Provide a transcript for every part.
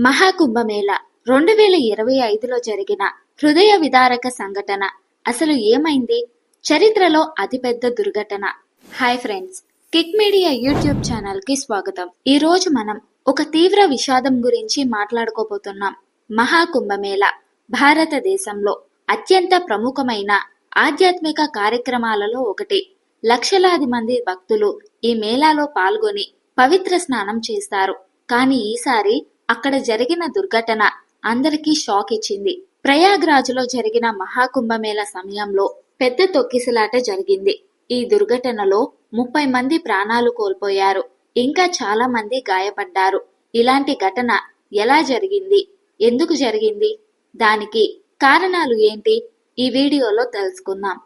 మహాకుంభమేళ రెండు వేల ఇరవై ఐదులో జరిగిన హృదయ విదారక సంఘటన. అసలు ఏమైంది? చరిత్రలో అతిపెద్ద దుర్ఘటన. Hi friends kick media YouTube ఛానల్కి స్వాగతం. ఈ రోజు మనం ఒక తీవ్ర విషాదం గురించి మాట్లాడుకోబోతున్నాం. మహాకుంభమేళ భారతదేశంలో అత్యంత ప్రముఖమైన ఆధ్యాత్మిక కార్యక్రమాలలో ఒకటి. లక్షలాది మంది భక్తులు ఈ మేళాలో పాల్గొని పవిత్ర స్నానం చేస్తారు. కానీ ఈసారి అక్కడ జరిగిన దుర్ఘటన అందరికీ షాక్ ఇచ్చింది. ప్రయాగ్రాజ్లో జరిగిన మహాకుంభమేళ సమయంలో పెద్ద తొక్కిసలాట జరిగింది. ఈ దుర్ఘటనలో ముప్పై మంది ప్రాణాలు కోల్పోయారు. ఇంకా చాలా మంది గాయపడ్డారు. ఇలాంటి ఘటన ఎలా జరిగింది? ఎందుకు జరిగింది? దానికి కారణాలు ఏంటి? ఈ వీడియోలో తెలుసుకుందాం.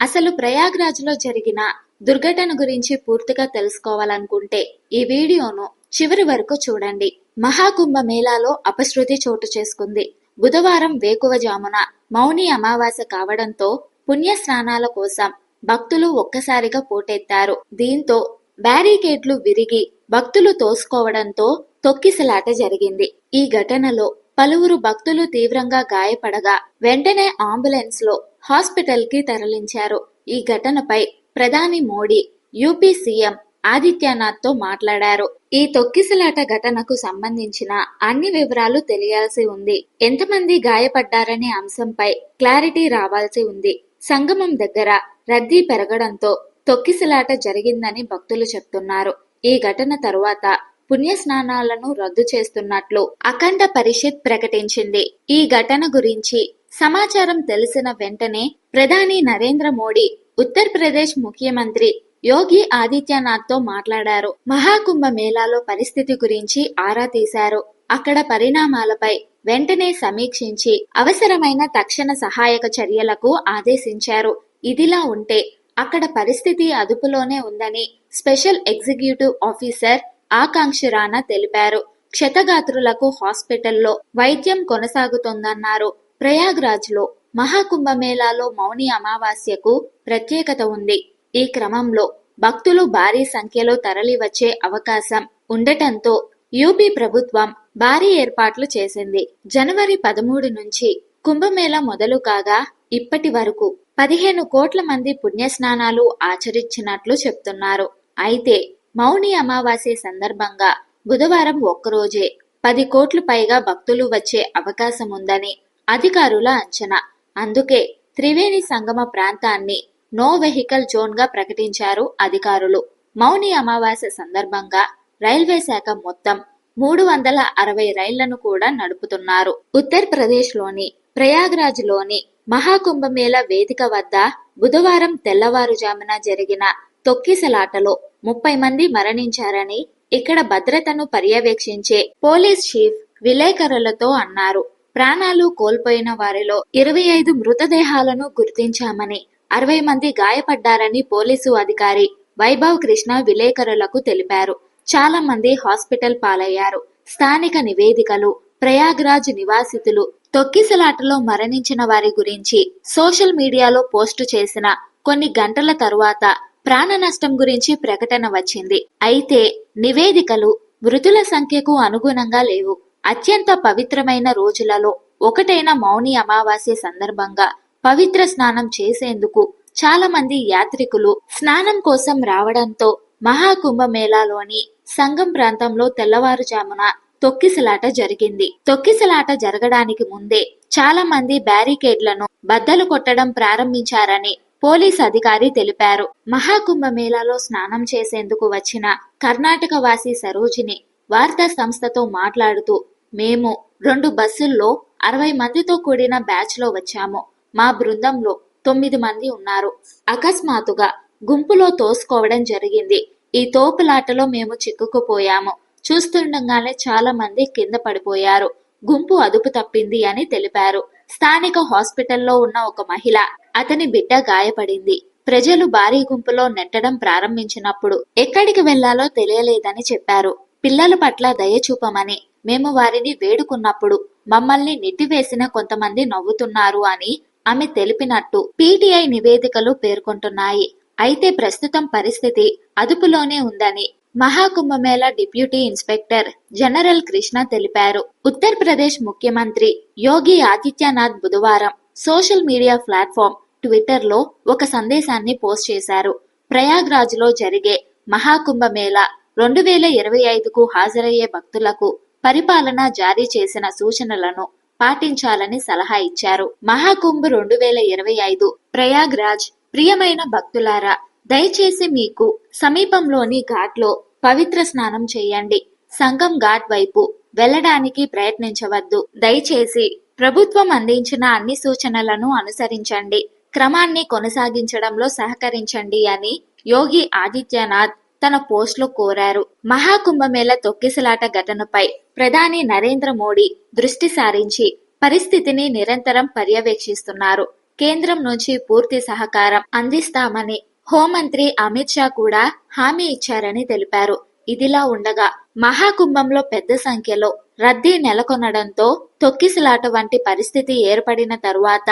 అసలు ప్రయాగ్రాజ్లో జరిగిన దుర్ఘటన గురించి పూర్తిగా తెలుసుకోవాలనుకుంటే ఈ వీడియోను చివరి వరకు చూడండి. మహాకుంభ మేళాలో అపశృతి చోటు చేసుకుంది. బుధవారం వేకువజామున మౌని అమావాస్య కావడంతో పుణ్య స్నానాల కోసం భక్తులు ఒక్కసారిగా పోటెత్తారు. దీంతో బ్యారికేడ్లు విరిగి భక్తులు తోసుకోవడంతో తొక్కిసలాట జరిగింది. ఈ ఘటనలో పలువురు భక్తులు తీవ్రంగా గాయపడగా వెంటనే అంబులెన్స్లో హాస్పిటల్కి తరలించారు. ఈ ఘటనపై ప్రధాని మోడీ యూపీ సీఎం ఆదిత్యనాథ్తో మాట్లాడారు. ఈ తొక్కిసలాట ఘటనకు సంబంధించిన అన్ని వివరాలు తెలియాల్సి ఉంది. ఎంతమంది గాయపడ్డారనే అంశంపై క్లారిటీ రావాల్సి ఉంది. సంగమం దగ్గర రద్దీ పెరగడంతో తొక్కిసలాట జరిగిందని భక్తులు చెప్తున్నారు. ఈ ఘటన తరువాత పుణ్య స్నానాలను రద్దు చేస్తున్నట్లు అఖండ పరిషత్ ప్రకటించింది. ఈ ఘటన గురించి సమాచారం తెలిసిన వెంటనే ప్రధాని నరేంద్ర మోడీ ఉత్తరప్రదేశ్ ముఖ్యమంత్రి యోగి ఆదిత్యనాథ్తో మాట్లాడారు. మహాకుంభ మేళాలో పరిస్థితి గురించి ఆరా తీశారు. అక్కడ పరిణామాలపై వెంటనే సమీక్షించి అవసరమైన తక్షణ సహాయక చర్యలకు ఆదేశించారు. ఇదిలా ఉంటే అక్కడ పరిస్థితి అదుపులోనే ఉందని special executive officer Akanksha Rana తెలిపారు. క్షతగాత్రులకు హాస్పిటల్లో వైద్యం కొనసాగుతోందన్నారు. ప్రయాగ్రాజ్లో మహాకుంభమేళాలో మౌని అమావాస్యకు ప్రత్యేకత ఉంది. ఈ క్రమంలో భక్తులు భారీ సంఖ్యలో తరలివచ్చే అవకాశం ఉండటంతో యూపీ ప్రభుత్వం భారీ ఏర్పాట్లు చేసింది. జనవరి పదమూడు నుంచి కుంభమేళ మొదలు కాగా ఇప్పటి వరకు పదిహేను కోట్ల మంది పుణ్యస్నానాలు ఆచరించినట్లు చెప్తున్నారు. అయితే మౌని అమావాస్య సందర్భంగా బుధవారం ఒక్కరోజే పది కోట్లు పైగా భక్తులు వచ్చే అవకాశం ఉందని అధికారుల అంచనా. అందుకే త్రివేణి సంగమ ప్రాంతాన్ని నో వెహికల్ జోన్గా ప్రకటించారు అధికారులు. మౌని అమావాస్య సందర్భంగా రైల్వే శాఖ మొత్తం మూడు వందల అరవై రైళ్ళను కూడా నడుపుతున్నారు. ఉత్తరప్రదేశ్లోని ప్రయాగ్రాజ్లోని మహాకుంభమేళ వేదిక వద్ద బుధవారం తెల్లవారుజామున జరిగిన తొక్కిసలాటలో ముప్పై మంది మరణించారని ఇక్కడ భద్రతను పర్యవేక్షించే పోలీస్ చీఫ్ విలేకరులతో అన్నారు. ప్రాణాలు కోల్పోయిన వారిలో ఇరవై ఐదు మృతదేహాలను గుర్తించామని అరవై మంది గాయపడ్డారని పోలీసు అధికారి వైభవ్ కృష్ణ విలేకరులకు తెలిపారు. చాలా మంది హాస్పిటల్ పాలయ్యారు. స్థానిక నివేదికలు ప్రయాగ్రాజ్ నివాసితులు తొక్కిసలాటలో మరణించిన వారి గురించి సోషల్ మీడియాలో పోస్టు చేసిన కొన్ని గంటల తరువాత ప్రాణ నష్టం గురించి ప్రకటన వచ్చింది. అయితే నివేదికలు మృతుల సంఖ్యకు అనుగుణంగా లేవు. అత్యంత పవిత్రమైన రోజులలో ఒకటైన మౌని అమావాస్య సందర్భంగా పవిత్ర స్నానం చేసేందుకు చాలా మంది యాత్రికులు స్నానం కోసం రావడంతో మహాకుంభమేళాలోని సంగం ప్రాంతంలో తెల్లవారుజామున తొక్కిసలాట జరిగింది. తొక్కిసలాట జరగడానికి ముందే చాలా మంది బ్యారికేడ్లను బద్దలు కొట్టడం ప్రారంభించారని పోలీస్ అధికారి తెలిపారు. మహాకుంభమేళాలో స్నానం చేసేందుకు వచ్చిన కర్ణాటక వాసి సరోజిని వార్తా సంస్థతో మాట్లాడుతూ మేము రెండు బస్సుల్లో అరవై మందితో కూడిన బ్యాచ్లో వచ్చాము. మా బృందంలో తొమ్మిది మంది ఉన్నారు. అకస్మాత్తుగా గుంపులో తోసుకోవడం జరిగింది. ఈ తోపులాటలో మేము చిక్కుకుపోయాము. చూస్తుండగానే చాలా మంది కింద పడిపోయారు. గుంపు అదుపు తప్పింది అని తెలిపారు. స్థానిక హాస్పిటల్లో ఉన్న ఒక మహిళ అతని బిడ్డ గాయపడింది. ప్రజలు భారీ గుంపులో నెట్టడం ప్రారంభించినప్పుడు ఎక్కడికి వెళ్ళాలో తెలియలేదని చెప్పారు. పిల్లల పట్ల దయ చూపమని మేము వారిని వేడుకున్నప్పుడు మమ్మల్ని నెట్టివేసిన కొంతమంది నవ్వుతున్నారు అని ఆమె తెలిపినట్టు పీటీఐ నివేదికలు పేర్కొంటున్నాయి. అయితే ప్రస్తుతం పరిస్థితి అదుపులోనే ఉందని Maha Kumbh Mela deputy inspector general Krishna తెలిపారు. ఉత్తరప్రదేశ్ ముఖ్యమంత్రి యోగి ఆదిత్యనాథ్ బుధవారం సోషల్ మీడియా ప్లాట్ఫామ్ ట్విట్టర్లో ఒక సందేశాన్ని పోస్ట్ చేశారు. ప్రయాగ్రాజ్లో జరిగే మహాకుంభమేళ రెండు వేల ఇరవై ఐదుకు హాజరయ్యే భక్తులకు పరిపాలన జారీ చేసిన సూచనలను పాటించాలని సలహా ఇచ్చారు. మహాకుంభ్ రెండు వేల ఇరవై ఐదు ప్రయాగ్రాజ్ ప్రియమైన భక్తులారా దయచేసి మీకు సమీపంలోని ఘాట్లో పవిత్ర స్నానం చేయండి. సంగం ఘాట్ వైపు వెళ్ళడానికి ప్రయత్నించవద్దు. దయచేసి ప్రభుత్వం అందించిన అన్ని సూచనలను అనుసరించండి. క్రమాన్ని కొనసాగించడంలో సహకరించండి అని యోగి ఆదిత్యనాథ్ తన పోస్టులో కోరారు. మహాకుంభమేళ తొక్కిసలాట ఘటనపై ప్రధాని నరేంద్ర మోడీ దృష్టి సారించి పరిస్థితిని నిరంతరం పర్యవేక్షిస్తున్నారు. కేంద్రం నుంచి పూర్తి సహకారం అందిస్తామని హోంమంత్రి అమిత్ షా కూడా హామీ ఇచ్చారని తెలిపారు. ఇదిలా ఉండగా మహాకుంభంలో పెద్ద సంఖ్యలో రద్దీ నెలకొనడంతో తొక్కిసలాట వంటి పరిస్థితి ఏర్పడిన తరువాత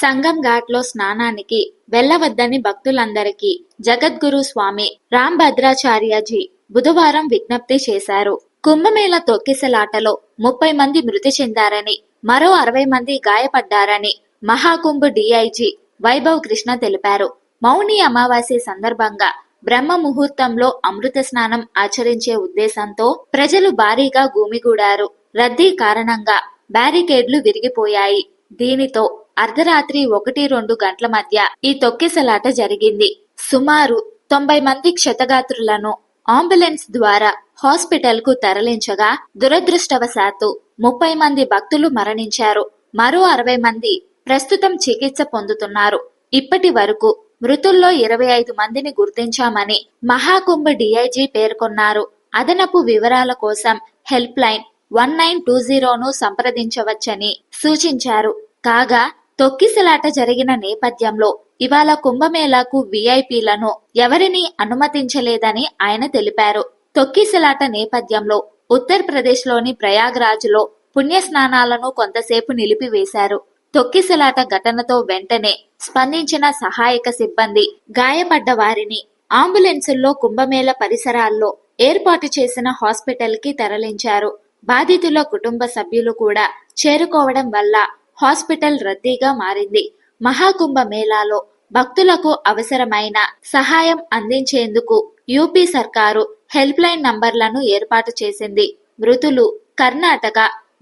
సంగం ఘాట్లో స్నానానికి వెళ్ళవద్దని భక్తులందరికీ జగద్గురు స్వామి రాంభద్రాచార్యజీ బుధవారం విజ్ఞప్తి చేశారు. కుంభమేళ తొక్కిసలాటలో ముప్పై మంది మృతి చెందారని మరో అరవై మంది గాయపడ్డారని మహాకుంభ్ డిఐజీ వైభవ్ కృష్ణ తెలిపారు. మౌని అమావాస్య సందర్భంగా బ్రహ్మ ముహూర్తంలో అమృత స్నానం ఆచరించే ఉద్దేశంతో ప్రజలు భారీగా గుమిగూడారు రద్దీ కారణంగా బ్యారికేడ్లు విరిగిపోయాయి. దీనితో అర్ధరాత్రి ఒకటి రెండు గంటల మధ్య ఈ తొక్కిసలాట జరిగింది. సుమారు తొంభై మంది క్షతగాత్రులను అంబులెన్స్ ద్వారా హాస్పిటల్కు తరలించగా దురదృష్టవశాత్తు ముప్పై మంది భక్తులు మరణించారు. మరో అరవై మంది ప్రస్తుతం చికిత్స పొందుతున్నారు. ఇప్పటి వరకు మృతుల్లో ఇరవై ఐదు మందిని గుర్తించామని మహాకుంభ డిఐజీ పేర్కొన్నారు. అదనపు వివరాల కోసం help line one nine two జీరోను సంప్రదించవచ్చని సూచించారు. కాగా తొక్కిసలాట జరిగిన నేపథ్యంలో ఇవాళ కుంభమేళాకు వీఐపీలను ఎవరిని అనుమతించలేదని ఆయన తెలిపారు. తొక్కిసలాట నేపథ్యంలో ఉత్తరప్రదేశ్లోని ప్రయాగ్రాజ్లో పుణ్యస్నానాలను కొంతసేపు నిలిపివేశారు. తొక్కిసలాట ఘటనతో వెంటనే స్పందించిన సహాయక సిబ్బంది గాయపడ్డ వారిని అంబులెన్సుల్లో కుంభమేళ పరిసరాల్లో ఏర్పాటు చేసిన హాస్పిటల్కి తరలించారు. బాధితుల కుటుంబ సభ్యులు కూడా చేరుకోవడం వల్ల హాస్పిటల్ రద్దీగా మారింది. మహాకుంభ మేళాలో భక్తులకు అవసరమైన సహాయం అందించేందుకు యూపీ సర్కారు హెల్ప్ లైన్ నంబర్లను ఏర్పాటు చేసింది. మృతులు కర్ణాటక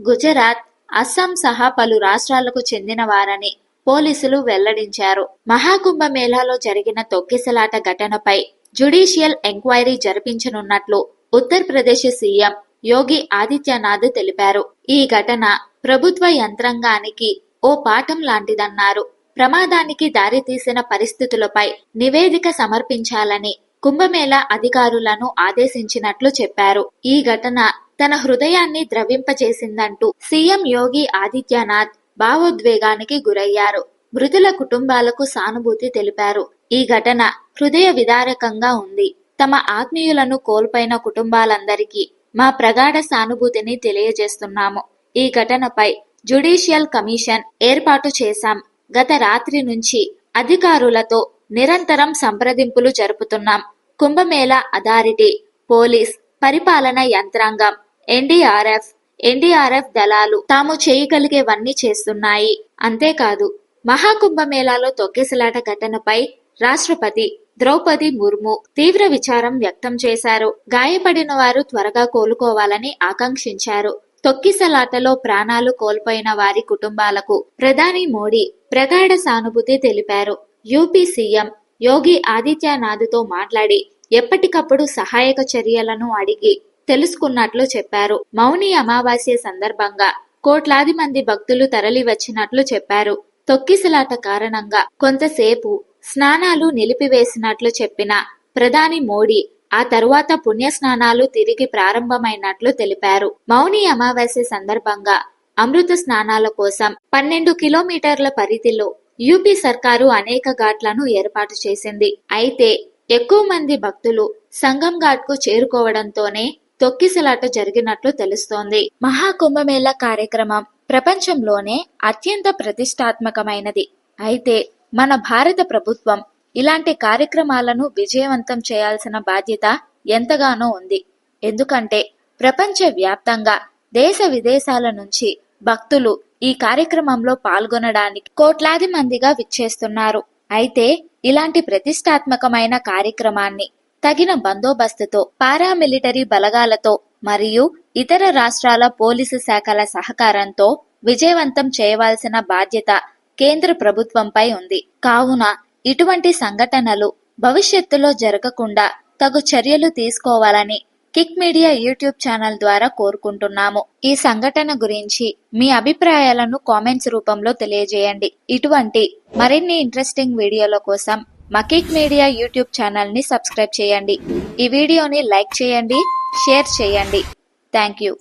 గుజరాత్ అస్సాం సహా పలు రాష్ట్రాలకు చెందిన వారని పోలీసులు వెల్లడించారు. మహాకుంభ మేళాలో జరిగిన తొక్కిసలాట ఘటనపై జుడిషియల్ ఎంక్వైరీ జరిపించనున్నట్లు ఉత్తరప్రదేశ్ సీఎం యోగి ఆదిత్యనాథ్ తెలిపారు. ఈ ఘటన ప్రభుత్వ యంత్రాంగానికి ఓ పాఠం లాంటిదన్నారు. ప్రమాదానికి దారితీసిన పరిస్థితులపై నివేదిక సమర్పించాలని కుంభమేళా అధికారులను ఆదేశించినట్లు చెప్పారు. ఈ ఘటన తన హృదయాన్ని ద్రవింపచేసిందంటూ సీఎం యోగి ఆదిత్యనాథ్ భావోద్వేగానికి గురయ్యారు. మృతుల కుటుంబాలకు సానుభూతి తెలిపారు. ఈ ఘటన హృదయ విదారకంగా ఉంది. తమ ఆత్మీయులను కోల్పోయిన కుటుంబాలందరికీ మా ప్రగాఢ సానుభూతిని తెలియజేస్తున్నాము. ఈ ఘటనపై జ్యుడిషియల్ కమిషన్ ఏర్పాటు చేశాం. గత రాత్రి నుంచి అధికారులతో నిరంతరం సంప్రదింపులు జరుపుతున్నాం. కుంభమేళా అథారిటీ పోలీస్ పరిపాలన యంత్రాంగం ఎన్డీఆర్ఎఫ్ ఎన్డీఆర్ఎఫ్ దళాలు తాము చేయగలిగేవన్నీ చేస్తున్నాయి. అంతేకాదు మహాకుంభమేళాలో తొక్కిసలాట ఘటనపై రాష్ట్రపతి ద్రౌపది ముర్ము తీవ్ర విచారం వ్యక్తం చేశారు. గాయపడిన వారు త్వరగా కోలుకోవాలని ఆకాంక్షించారు. తొక్కిసలాటలో ప్రాణాలు కోల్పోయిన వారి కుటుంబాలకు ప్రధాని మోడీ ప్రగాఢ సానుభూతి తెలిపారు. యూపీ సీఎం యోగి ఆదిత్యనాథ్తో మాట్లాడి ఎప్పటికప్పుడు సహాయక చర్యలను అడిగి తెలుసుకున్నట్లు చెప్పారు. మౌని అమావాస్య సందర్భంగా కోట్లాది మంది భక్తులు తరలి వచ్చినట్లు చెప్పారు. తొక్కిసలాట కారణంగా కొంతసేపు స్నానాలు నిలిపివేసినట్లు చెప్పిన ప్రధాని మోడీ ఆ తరువాత పుణ్య స్నానాలు తిరిగి ప్రారంభమైనట్లు తెలిపారు. మౌని అమావాస్య సందర్భంగా అమృత స్నానాల కోసం పన్నెండు కిలోమీటర్ల పరిధిలో యూపీ సర్కారు అనేక ఘాట్లను ఏర్పాటు చేసింది. అయితే ఎక్కువ మంది భక్తులు సంగం ఘాట్కు చేరుకోవడంతోనే తొక్కిసలాట జరిగినట్లు తెలుస్తోంది. మహాకుంభమేళ కార్యక్రమం ప్రపంచంలోనే అత్యంత ప్రతిష్టాత్మకమైనది. అయితే మన భారత ప్రభుత్వం ఇలాంటి కార్యక్రమాలను విజయవంతం చేయాల్సిన బాధ్యత ఎంతగానో ఉంది. ఎందుకంటే ప్రపంచ వ్యాప్తంగా దేశ విదేశాల నుంచి భక్తులు ఈ కార్యక్రమంలో పాల్గొనడానికి కోట్లాది మందిగా విచ్చేస్తున్నారు. అయితే ఇలాంటి ప్రతిష్టాత్మకమైన కార్యక్రమాన్ని తగిన బందోబస్తుతో పారామిలిటరీ బలగాలతో మరియు ఇతర రాష్ట్రాల పోలీసు శాఖల సహకారంతో విజయవంతం చేయవలసిన బాధ్యత కేంద్ర ప్రభుత్వంపై ఉంది. కావున ఇటువంటి సంఘటనలు భవిష్యత్తులో జరగకుండా తగు చర్యలు తీసుకోవాలని కిక్ మీడియా యూట్యూబ్ ఛానల్ ద్వారా కోరుకుంటున్నాము. ఈ సంఘటన గురించి మీ అభిప్రాయాలను కామెంట్స్ రూపంలో తెలియజేయండి. ఇటువంటి మరిన్ని ఇంట్రెస్టింగ్ వీడియోల కోసం మా కిక్ మీడియా యూట్యూబ్ ఛానల్ని సబ్స్క్రైబ్ చేయండి. ఈ వీడియోని లైక్ చేయండి షేర్ చేయండి. Thank you.